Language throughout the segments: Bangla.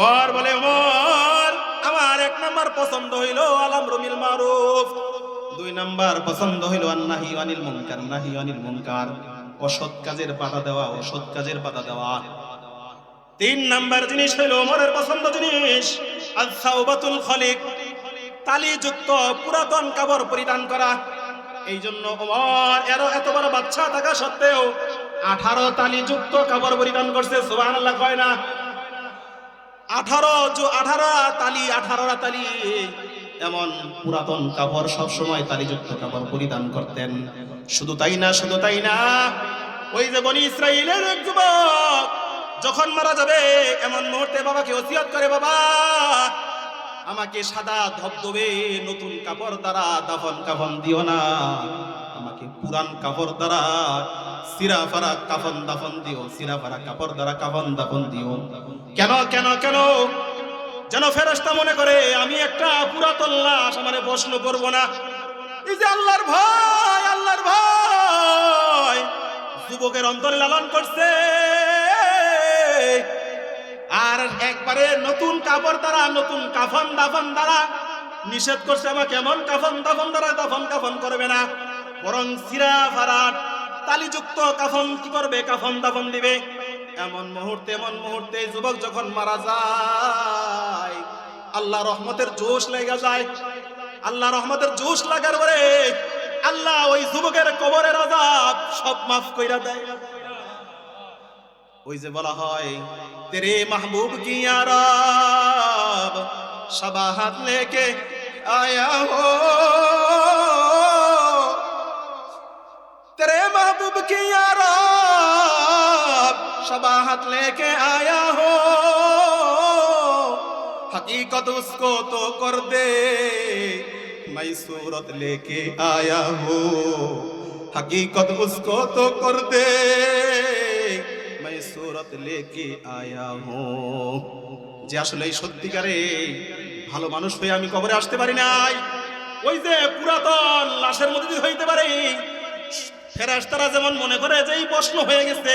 ওমর বলে ওমর আমার এক নাম্বার পছন্দ হইল আলাম রমিল মারুফ। দুই নাম্বার পছন্দ হইল আন্নাহি অনিল মুনকার, নাহি অনিল মুনকার। অসৎ কাজের পাতা দেওয়া, অসৎ কাজের পাতা দেওয়া। তিন নাম্বার জিনিস হইল ওমরের পছন্দ জিনিস আসাউবাতুল খলিক, তালিযুক্ত পুরাতন কাপড় পরিধান করা। এই জন্য ওমর এর এত বড় বাচ্চা থাকা সত্ত্বেও আঠারো তালিযুক্ত কাপড় পরিধান করছে সুবাহ কয় না। আঠারো আঠারো, তালি আঠারোটা তালি। এমন পুরাতন কাপড় সবসময় তালিযুক্ত কাপড় পরিধান করতেন। শুধু তাই না, শুধু তাই না, ওই যে বনি ইসরায়েলের এক যুবক, যখন মারা যাবে, এমন মুহূর্তে বাবাকে ওসিয়ত করে, বাবা, আমাকে সাদা ধবধবে নতুন কাপড় দ্বারা দাফন কাফন দিও না। আমাকে পুরান কাপড় দ্বারা সিরা ফারা কাফন দাফন দিও, সিরা ফারা কাপড় দ্বারা কাফন দাফন দিও। কেন কেন কেন? যেন ফেরস্তা মনে করে, আমি একটা পুরাতন লাশ, আমার প্রশ্ন করব না। এই যে আল্লাহর ভয় আল্লাহর ভয়। যুবকের অন্তরে লালন করছে। আর একবারে নতুন কাপড় দ্বারা, নতুন কাফন দাফন দ্বারা নিষেধ করছে, আমাকে এমন কাফন দাফন দ্বারা দাফন কাফন করবে না। বরং সিরা ফারাট তালিযুক্ত কাফন কি করবে? কাফন দাফন দিবে। এমন মুহূর্তে এমন মুহূর্তে যুবক যখন মারা যায়, আল্লাহ রহমতের জোশ লেগে যায়। আল্লাহ রহমতের জোশ লাগার পরে আল্লাহ ওই যুবকের কবরের আজাব সব মাফ কইরা দেয়। ওই যে বলা হয়, তেরে মাহবুব কি আরব সবাহাত লেকে আয়া হো तेरे महबूब की यारब शबाहत लेके आया हो हकीकत उसको तो कर दे मैं सूरत लेके आया हो हकीकत उसको तो कर दे मैं सूरत लेके आया हूँ যে আসলে এই সত্যিকারে ভালো মানুষ হয়ে আমি কবরে আসতে পারি নাই ওই যে পুরাতন লাশের মধ্যে দিয়ে হইতে পারে ফেরাস্তারা যেমন মনে করে যে এই প্রশ্ন হয়ে গেছে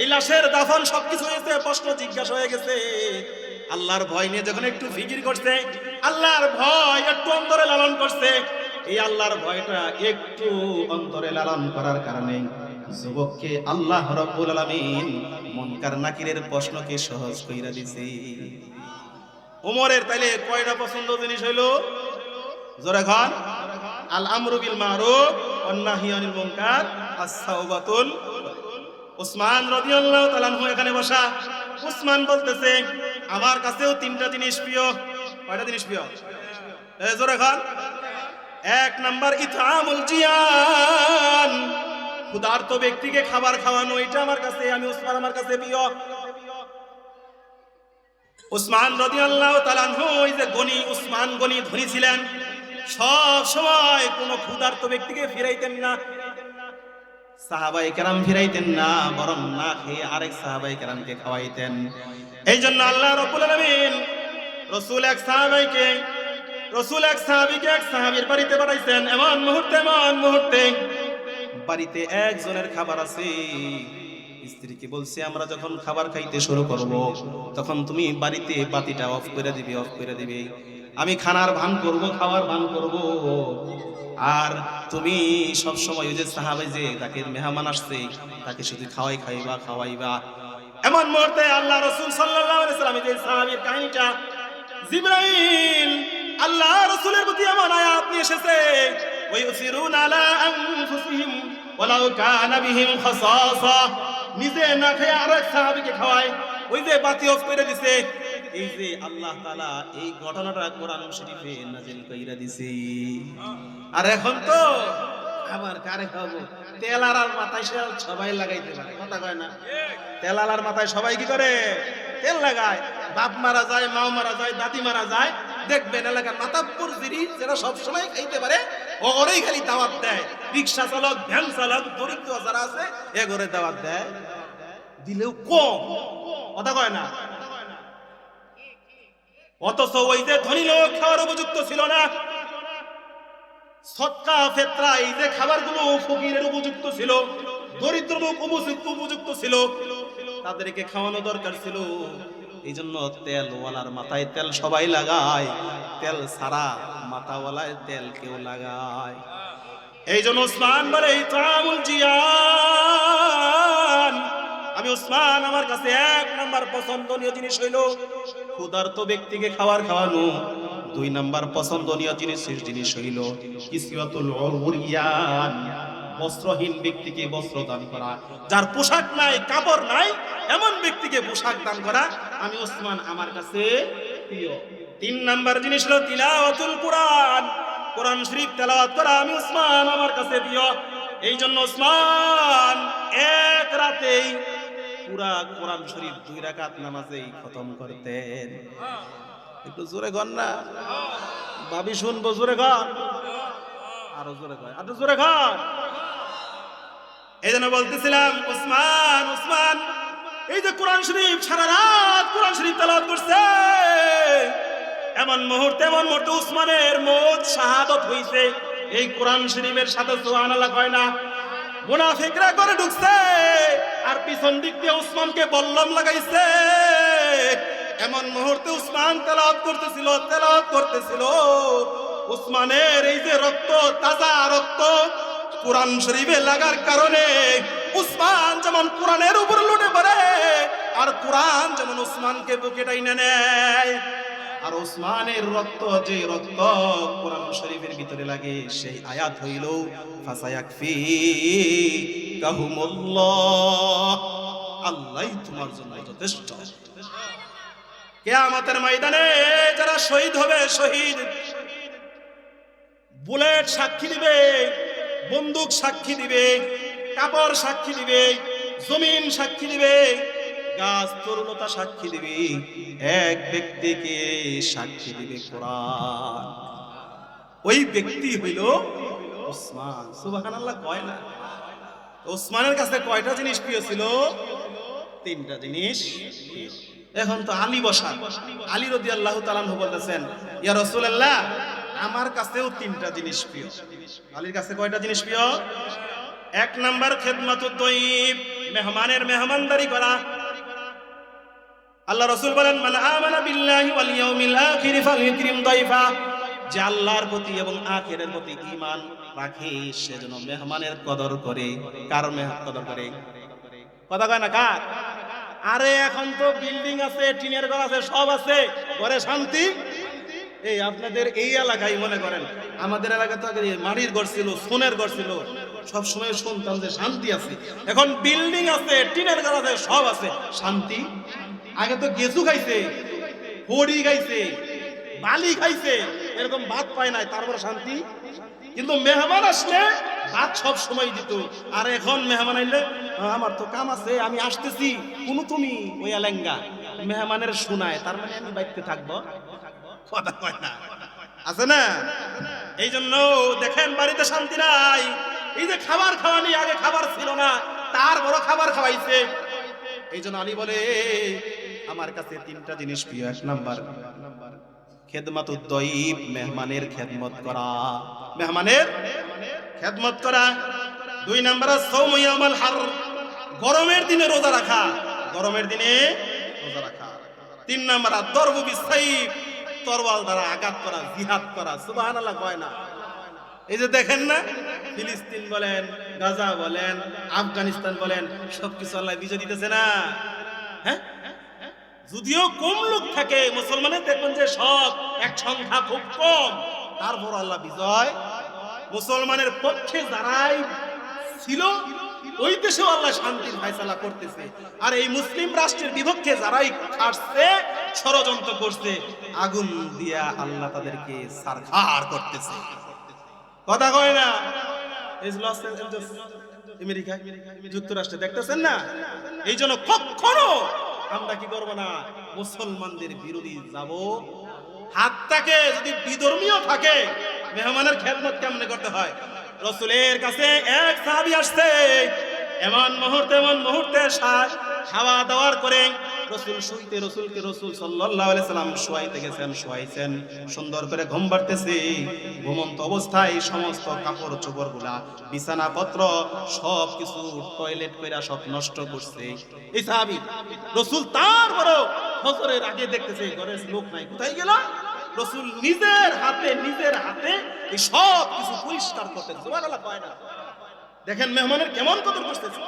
এই লাশের দাফন সবকিছু হয়েছে, প্রশ্ন জিজ্ঞাসা হয়ে গেছে। আল্লাহর ভয় নিয়ে যখন একটু ফিকির করছে, আল্লাহর ভয় একটু অন্তরে লালন করছে, এই আল্লাহর ভয়টা একটু অন্তরে লালন করার কারণে যুবককে আল্লাহ রব্বুল আলামিন মনকার নাকিরের প্রশ্নকে সহজ কইরা দিছে। ওমরের তাইলে কয়টা পছন্দ জিনিস হইল, জোরে খান আল আমরু বিল মারুফ ওয়ান নাহি আনিল মুনকার উসমান রাদিয়াল্লাহু তাআলা এখানে বসা। উসমান বলতেছে, আমার কাছেও তিনটা জিনিস প্রিয় কয়টা জিনিস প্রিয় এ, জোরে খান এক নাম্বার, ইতআমুল জিয়ান। ক্ষুধার্ত ব্যক্তিকে খাবার খাওয়ানো, এটা আমার কাছে, আমি উসমান আমার কাছে প্রিয়। উসমান তাআলা আনহু, ওই যে গনি উসমান গনি ধনী ছিলেন। সব সময় কোন ক্ষুধার্ত ব্যক্তিকে ফিরাইতেন না। সাহাবাই কেরাম ফিরাইতেন না, বরং না খেয়ে আরেক সাহাবাই কেরামকে খাওয়াইতেন। এই জন্য আল্লাহ রব্বুল আলামিন রসুল এক সাহাবাইকে, রসুল এক সাহাবিকে এক সাহাবীর বাড়িতে পাঠাইছেন। এমন মুহূর্তে এমন মুহূর্তে বাড়িতে একজনের খাবার আছে। স্ত্রীকে বলছে, আমরা যখন খাবার খাইতে শুরু করব, তখন তুমি বাড়িতে বাতিটা অফ করে দিবে অফ করে দিবে। আমি খানার ভান করব, খাওয়ার ভান করব। আর তুমি সব সময় ওই যে সাহাবে যে তাকে মেহমান আসছে, তাকে শুধু খাওয়াই খাইবা, খাওয়াইবা। এমন মুহূর্তে আল্লাহ রসুল সাল্লাম যে সাহাবীর কাহিনীটা, জিব্রাইল আল্লাহ রসুলের প্রতি এমন আয়াত নিয়ে এসেছে নিজে না খেয়ে আরেক সাহাবীকে খাওয়ায়, ওই যে বাতি অফ করে দিছে। এই যে আল্লাহ তাআলা এই ঘটনাটা কোরআন শরীফে নাজিল কইরা দিছে। আর এখন তো আবার কারে খাব? তেল আর আর মাথায় সে সবাই লাগাইতে পারে, কথা কয় না? তেল আর মাথায় সবাই কি করে? তেল লাগায়। বাপ মারা যায়, মাও মারা যায়, দাদি মারা যায়, দেখবেন এলাকার মাতাব্বর জিরি যারা সবসময় খাইতে পারে ওরেই খালি দাওয়াত দেয়। রিক্সা চালক, ভ্যান চালক, দরিদ্র যারা আছে, এ করে দাওয়াত দেয়। দিলেও কম, কথা কয় না? অথচ ওই যে ধনী লোক খাওয়ার উপযুক্ত ছিল না। সৎকা ফেতরা যে খাবারগুলো ফকিরের উপযুক্ত ছিল, দরিদ্র লোক উপযুক্ত ছিল, তাদেরকে খাওয়ানো দরকার ছিল। এই জন্য তেলওয়ালার মাথায় তেল সবাই লাগায়। তেল সারা মাথাওয়ালায় তেল কেউ লাগায়। এই জন্য উসমান বলে আমি উসমান, আমার কাছে এক নাম্বার পছন্দনীয় জিনিস হইল, ক্ষুধার্ত ব্যক্তিকে খাবার খাওয়ানো। দুই নাম্বার পছন্দনীয় জিনিস জিনিস হইল কিসিয়াতুল উরিয়ান বস্ত্রহীন ব্যক্তিকে বস্ত্র দান করা। যার পোশাক নাই, কাপড় নাই, এমন ব্যক্তিকে পোশাক দান করা আমি ওসমান আমার কাছে প্রিয়। তিন নাম্বার জিনিস হলো তিলাওয়াতুল কোরআন। কোরআন শরীফ তেলাওয়াত করা আমি ওসমান আমার কাছে প্রিয়। এই জন্য ওসমান, এক রাতেই পুরা কোরআন শরীফ দুই রাকাত নামাজেই খতম করতেন। একটু জোরে গন না। ভাবি শুনব, জোরে গান। আরও জোরে গান আরও জোরে গান এই জন্য বলতেছিলাম, উসমান উসমান, এই যে কোরআন শরীফ সারা রাত কোরআন শরীফ তেলাওয়াত করছে, এমন মুহূর্তে এমন মুহূর্তে উসমানের মত শাহাদত হইছে। এই কোরআন শরীফের সাথে সুবহানাল্লাহ কয় না, মুনাফিকরা করে ঢুকছে, আর পিছন দিক দিয়ে উসমানকে বল্লম লাগাইছে। এমন মুহূর্তে উসমান তেলাওয়াত করতেছিল তেলাওয়াত করতেছিল। উসমানের এই যে রক্ত, তাজা রক্ত কোরআন শরীফে লাগার কারণে উসমান যেমন কোরআনের উপর লুটে পড়ে, আর কোরআন যেমন উসমানকে বুকে টাইনে নেয়। আর উসমানের রক্ত, যে রক্ত কোরআন শরীফের ভিতরে লাগে, সেই আয়াত হইল, ফাসায়াকফি কাহুমুল্লাহ, আল্লাহ তোমার জন্য যথেষ্ট। কেয়ামতের ময়দানে যারা শহীদ হবে, শহীদ। বুলেট সাক্ষী দিবে, বন্দুক সাক্ষী দিবে, কাপড় সাক্ষী দিবে, জমিন সাক্ষী দিবে, গাছ তরুণতা সাক্ষী দিবে, এক ব্যক্তিকে সাক্ষী দিবে কোরআন। ওই ব্যক্তি হইল ওসমান। সুবহানাল্লাহ কয় না? ওসমানের কাছে কয়টা জিনিস প্রিয় ছিল? তিনটা জিনিস। এখন তো আলী বসা। আলী রদি আল্লাহ তালানহু বলতেছেন, ইয়া রসুল্লাহ আমার কাছেও তিনটা জিনিস প্রিয়। আলীর কাছে কয়টা জিনিস প্রিয়? এক নাম্বার খেদমাতুদ দইব মেহমানের মেহমানদারি করা। আল্লাহ রসুল বলেন, মান আমানা বিল্লাহি ওয়াল ইয়াউমিল আখির দাইফা। যে আল্লাহর প্রতি এবং আখিরের প্রতি ঈমান রাখে মেহমানের কদর করে। কার মেহমান কদর করে? কথা কয় না কার? আরে এখন তো বিল্ডিং আছে, টিনের ঘর আছে, সব আছে। ঘরে শান্তি? এই আপনাদের এই এলাকায় মনে করেন, আমাদের এলাকা তো আগে মাটির ঘর ছিল, সোনের ঘর ছিল। সব সময় শুনতাম যে শান্তি আছে। এখন বিল্ডিং আছে, টিনের ঘর আছে, সব আছে। শান্তি? আগে তো গেছু খাইছে হরি খাইছে, বালি খাইছে, এরকম ভাত পায় নাই, তারপর শান্তি? কিন্তু মেহমান আসলে ভাত সব সময় দিত। আর এখন মেহমান আইলে আমার তো কাম আছে, আমি আসতেছি। কোন তুমি ওই লেঙ্গা, মেহমানের শোনায় তার মানে আমি বাইতে থাকব। কথা কয় না। আছে না? এই জন্য দেখেন, বাড়িতে শান্তি নাই। এই যে খাবার খাওয়ানি, আগে খাবার ছিল না, তার বড় খাবার খাওয়াইছে। এই জন্য আলী বলে, আমার কাছে তিনটা জিনিস প্রিয়, এক নাম্বার খেদমত উদ্দীপ মেহমানের খেদমত করা। মেহমানের খেদমত করা, দুই নাম্বার সৌময়ামাল হার, গরমের দিনে রোজা রাখা, গরমের দিনে রোজা রাখা। তিন নাম্বার দরবু বিসাইব তরওয়াল দ্বারা আঘাত করা, জিহাদ করা, সুবহানাল্লাহ কয় না? এই যে দেখেন না, ফিলিস্তিন বলেন, গাজা বলেন, আফগানিস্তান বলেন, সবকিছু আল্লাহ বিজয় দিতেছে না। হ্যাঁ? যদিও কম লোক থাকে, মুসলমানের দেখবেন যে সব এক সংখ্যা খুব কম তারপর আল্লাহ বিজয় মুসলমানের পক্ষে যারাই ছিল, ওই দেশেও আল্লাহ শান্তির ফায়সালা করতেছে। আর এই মুসলিম রাষ্ট্রের বিপক্ষে যারাই খাটছে ষড়যন্ত্র করছে, আগুন দিয়া আল্লাহ তাদেরকে সারখার করতেছে। কথা কয় না? আমেরিকা, যুক্তরাষ্ট্রে, দেখতেছেন না? এই জন্য কখনো আমরা কি করব না, মুসলমানদের বিরোধী যাব। হাতটাকে যদি বিধর্মীয় থাকে মেহমানের খেদমত কেমনে করতে হয়? রসুলের কাছে এক সাহাবি আসছে। এমন মুহূর্তে এমন মুহূর্তে সা- খাওয়া দাওয়ার করে রসুল শুইতে রসুলকে রসুল সাল্লাম শুয়াইতে গেছেন, শুয়াইছেন। সুন্দর করে ঘুম পাড়তেছে ঘুমন্ত অবস্থায় সমস্ত কাপড় চোপড়গুলা বিছানা পত্র সব কিছু টয়লেট কইরা সব নষ্ট করছে। এই সাহাবী, রসুল তার বড় ফজরের আগে দেখতেছে ঘরে লোক নাই, কোথায় গেল? রসুল নিজের হাতে নিজের হাতে এই সব কিছু পরিষ্কার করতেন সুবহানাল্লাহ না? দেখেন মেহমানের কেমন কদর করতেছে।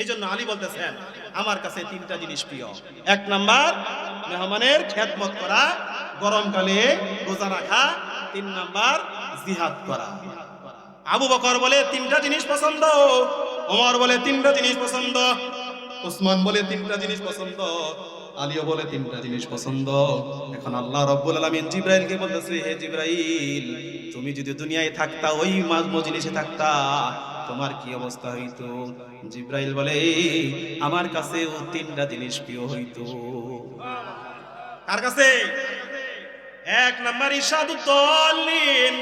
এই জন্য আলী বলতেছেন, আমার কাছে তিনটা জিনিস প্রিয়। এক নাম্বার, মেহমানের খেদমত করা গরমকালে রোজা রাখা। তিন নাম্বার, জিহাদ করা। আবু বকর বলে, তিনটা জিনিস পছন্দ। ওমর বলে, তিনটা জিনিস পছন্দ। উসমান বলে, তিনটা জিনিস পছন্দ। আলীও বলে, তিনটা জিনিস পছন্দ। এখন আল্লাহ রব্বুল আলামিন জিব্রাইলকে বলতেছে, হে জিব্রাইল, তুমি যদি দুনিয়ায় থাকতা, ওই মাঝ মজলিসে থাকতা, তোমার কি অবস্থা হইতো? জিব্রাইল বলে, আমার কাছেও তিনটা জিনিস প্রিয় হইতো। কার কাছে? এক নাম্বার ইরশাদুদ্দলিন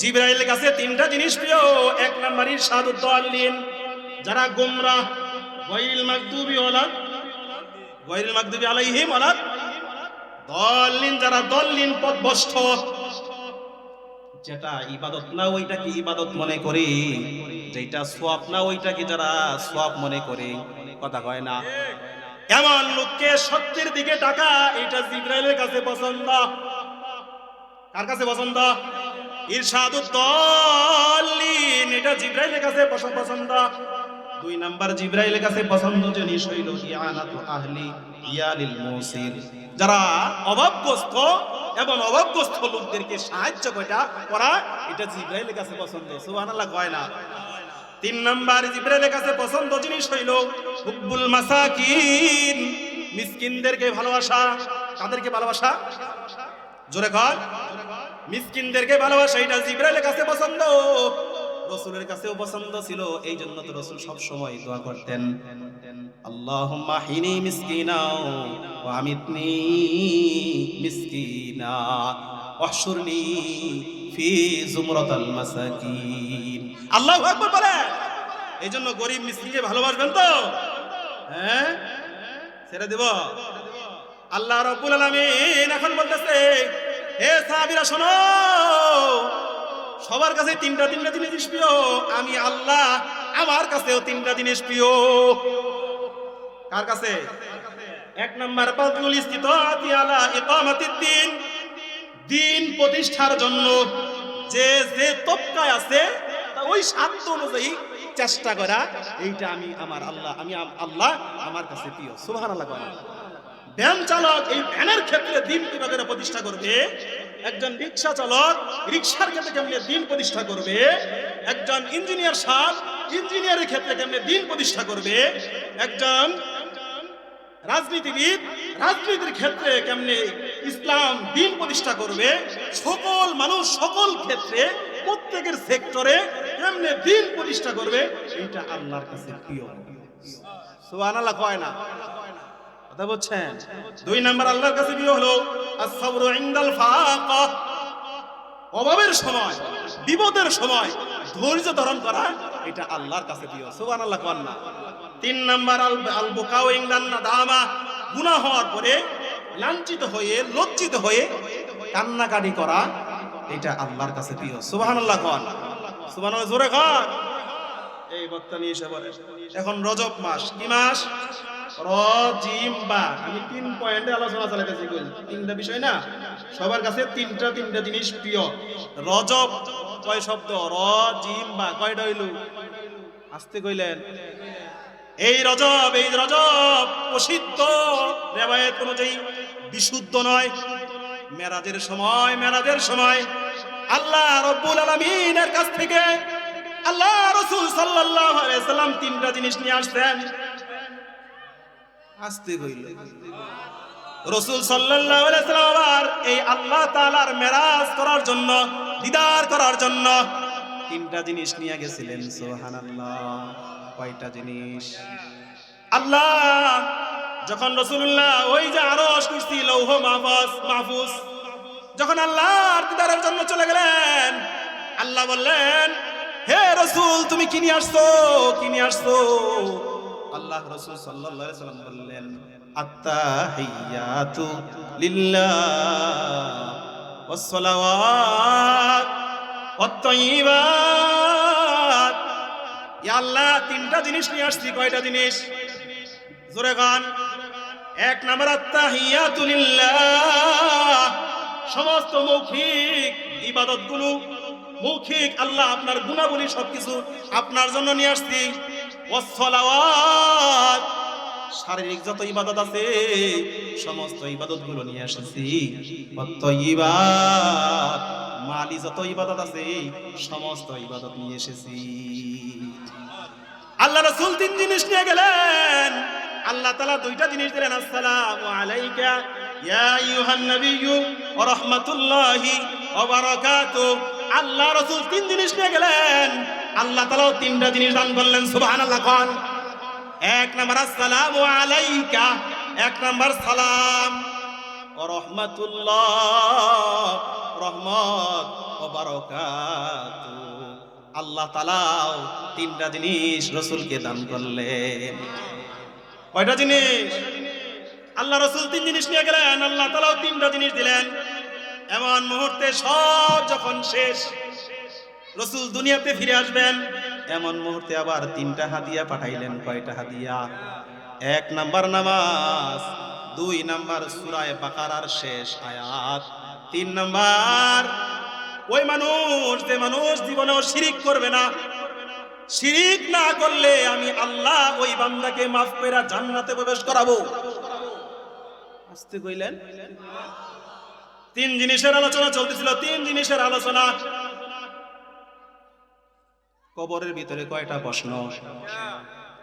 জিব্রাইলের কাছে তিনটা জিনিস প্রিয়। এক নাম্বার ইরশাদুদ্দলিন যারা গোমরাহ গায়রিল মাগদুবি ওয়ালা গায়রিল মাগদুবি আলাইহিম ওয়ালা দলিন যারা দলিন পথভ্রষ্ট, যেটা ইবাদত না ওইটাকে ইবাদত মনে করে যেটা সোয়াব না ওইটাকে যারা সোয়াব মনে করে, কথা কয় না। এমন লোককে সত্যের দিকে টাকা, এটা জিব্রাইলের কাছে পছন্দ। কার কাছে পছন্দ? ইরশাদুদ্দলিন এটা জিব্রাইলের কাছে পছ- পছন্দ। দুই নাম্বার জিব্রাইলের কাছে পছন্দ জিনিস হইল, ইয়ানাতু আহলি ইয়ালিল মুসির। যারা অভাবগ্রস্ত এবং অভাবগ্রস্ত লোকদেরকে সাহায্য করা করা, এটা জিব্রাইলের কাছে পছন্দ। সুবহানাল্লাহ, কয় না? তিন নাম্বার জিব্রাইলের কাছে পছন্দ জিনিস হইল, হুব্বুল মাসাকিন। মিসকিনদেরকে ভালোবাসা। কাদেরকে ভালোবাসা? জোরে কর। মিসকিনদেরকে ভালোবাসা, এটা জিব্রাইলের কাছে পছন্দ। রসুলের কাছেও পছন্দ ছিল, এই জন্য তো রসুল সব সময় দোয়া করতেন। আল্লাহুম্মা হিনি মিসকিনা ওয়া আমিতনি মিসকিনা ওয়াহশুরনি ফি জুমরাতাল মাসাকিন। আল্লাহু আকবার বলে এই জন্য গরিব মিসকিনকে ভালোবাসবেন তো? হ্যাঁ? ছেড়ে দেব। আল্লাহ রব্বুল আলামিন এখন বলতেছে, হে সাহাবীরা শোনো সবার কাছে তিনটা তিনটা জিনিস প্রিয়। আমি আল্লাহ, আমার কাছেও তিনটা জিনিস প্রিয়। কার কাছে? এক নাম্বার বাদুল ইস্তিতাতি আলা ইকামাতিদ দিন। দিন প্রতিষ্ঠার জন্য যে যে তবকায় আছে ওই সাধ্য অনুযায়ী চেষ্টা করা, এইটা আমি আমার আল্লাহ, আমি আল্লাহ আমার কাছে প্রিয়। সুবহানাল্লাহ করা ভ্যান চালক এই ভ্যানের ক্ষেত্রে দিন কীভাবে প্রতিষ্ঠা করবে? একজন রিক্সা চালক, রিক্সার ক্ষেত্রে কেমনে দিন প্রতিষ্ঠা করবে? একজন ইঞ্জিনিয়ার সাহেব ইঞ্জিনিয়ারের ক্ষেত্রে কেমনে দিন প্রতিষ্ঠা করবে? একজন রাজনীতিবিদ, রাজনীতির ক্ষেত্রে কেমনে ইসলাম দিন প্রতিষ্ঠা করবে? সকল মানুষ সকল ক্ষেত্রে, প্রত্যেকের সেক্টরে কেমনে দিন প্রতিষ্ঠা করবে? এটা আল্লাহর কাছে প্রিয়। সুবহানাল্লাহ কয় না? কথা বলছেন? দুই নাম্বার আল্লাহর কাছে প্রিয় হলো as-sabru ইনদাল ফাকা অভাবের সময়, বিপদের সময় ধৈর্য ধারণ করা, এটা আল্লাহর কাছে প্রিয় সুবহানাল্লাহ, কোন না? তিন নাম্বার আল বুকাউ ইনদান নাদামা। গুনাহ হওয়ার পরে লাঞ্ছিত হয়ে, লজ্জিত হয়ে কান্নাকাটি করা, এটা আল্লাহর কাছে প্রিয় সুবহানাল্লাহ, কোন সুবহানাল্লাহ, জোরে কর। এই বক্তা নিয়ে এসে বলে এখন রজব মাস, কি মাস? রজিম বা আমি তিন পয়েন্টে আলোচনা চালাতেছি তিনটা বিষয় না? সবার কাছে তিনটা তিনটা জিনিস প্রিয়। রজব, কয় শব্দ? রজিম বা কয়টা হইল? আসতে কইলেন। এই রজব এই রজব প্রসিদ্ধ। রেবায়েত অনুযায়ী বিশুদ্ধ নয়। মেরাজের সময় মেরাজের সময়। আল্লাহ রব্বুল আলামিনের কাছ থেকে আল্লাহ রসুল সাল্লাল্লাহু আলাইহি সাল্লাম তিনটা জিনিস নিয়ে আসতেন আসতে কইল রসুল সাল্লাল্লাহু আলাইহি সাল্লাম আবার এই আল্লাহ তাআলার মেরাজ করার জন্য দিদার করার জন্য তিনটা জিনিস নিয়ে গেছিলেন সুবহানাল্লাহ। কয়টা জিনিস? আল্লাহ যখন রসুল্লাহ ওই যে আরশ কুরসি লৌহ মাহফুজ মাহফুজ যখন আল্লাহর দিদারের জন্য চলে গেলেন আল্লাহ বললেন হে রসুল, তুমি কি নিয়ে আসছো? কি নিয়ে আসছো? আল্লাহ রসুল আলাইহি সাল্লাম বললেন, আত্তাহিয়াতু লিল্লাহ ওয়াসসালাওয়াত ওয়াত ইয়া আল্লাহ, তিনটা জিনিস নিয়ে আসছি, কয়টা জিনিস? জোরে গান। এক নাম্বার আত্মাহিয়াতুলিল্লাহ সমস্ত মৌখিক ইবাদত ইবাদতগুলো মৌখিক, আল্লাহ আপনার গুণাবলী সবকিছু আপনার জন্য নিয়ে আসছি। শারীরিক যত ইবাদত আছে, সমস্ত ইবাদতগুলো নিয়ে এসেছি মালি যত ইবাদত আছে, সমস্ত ইবাদত নিয়ে এসেছি। আল্লাহ রাসূল তিন জিনিস নিয়ে গেলেন। আল্লাহ তাআলা দুইটা জিনিস দিলেন, আসসালামু আলাইকা। ইয়া আইয়ুহান নাবিয়্যু ওয়া রাহমাতুল্লাহি ওয়া বারাকাতু আল্লাহ রসুল তিন জিনিস নিয়ে গেলেন। আল্লাহ তাআলাও তিনটা জিনিস দান করলেন, সুবহানাল্লাহ কোন। এক নাম্বার, আসসালামু আলাইকা। এক নাম্বার, সালাম। ও রহমাতুল্লাহ, রহমত ও বারাকাত। আল্লাহ তালাও তিনটা জিনিস রসুলকে দান করলেন। কয়টা জিনিস? আল্লাহ রসুল তিন জিনিস নিয়ে গেলেন, আল্লাহ তালাও তিনটা জিনিস দিলেন। এমন মুহূর্তে সব যখন শেষ, রসুল দুনিয়াতে ফিরে আসবেন, এমন মুহূর্তে আবার তিনটা হাদিয়া পাঠাইলেন। কয়টা হাদিয়া? এক নাম্বার নামাজ, দুই নাম্বার সুরায় বাকারার শেষ আয়াত, তিন নাম্বার, ওই মানুষ যে মানুষ জীবনেও শিরিক করবে না, শিরিক না করলে আমি আল্লাহ ওই বান্দাকে মাফ করে জান্নাতে প্রবেশ করাবো। আসতে কইলেন। তিন জিনিসের আলোচনা চলতেছিল, তিন জিনিসের আলোচনা। কবরের ভিতরে কয়টা প্রশ্ন?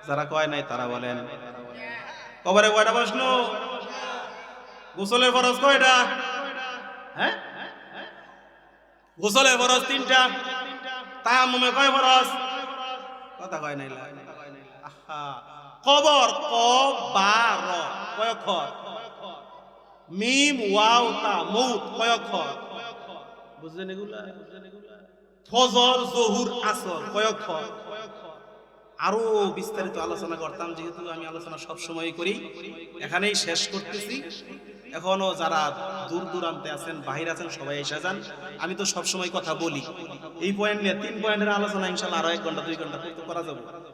যারা কয় নাই তারা বলেন। কবরে কয়টা প্রশ্ন? গোসলের ফরজ কয়টা? হ্যাঁ? গোসলের ফরজ তিনটা। তায়াম্মুমে কয় ফরজ? কথা কয় নাই। কবর, ক, বা, র, কয় মিম ওয়াও তা মৌত কয় অক্ষর বুঝলেন এগুলা? ফজর জহুর আসর কয় অক্ষর আরও বিস্তারিত আলোচনা করতাম যেহেতু আমি আলোচনা সব সময় করি। এখানেই শেষ করতেছি। এখনও যারা দূর দূরান্তে আছেন বাহির আছেন সবাই এসে যান। আমি তো সব সময় কথা বলি। এই পয়েন্ট নিয়ে তিন পয়েন্টের আলোচনা ইনশাল্লাহ আরও এক ঘণ্টা দুই ঘণ্টা করতে করা যাবে।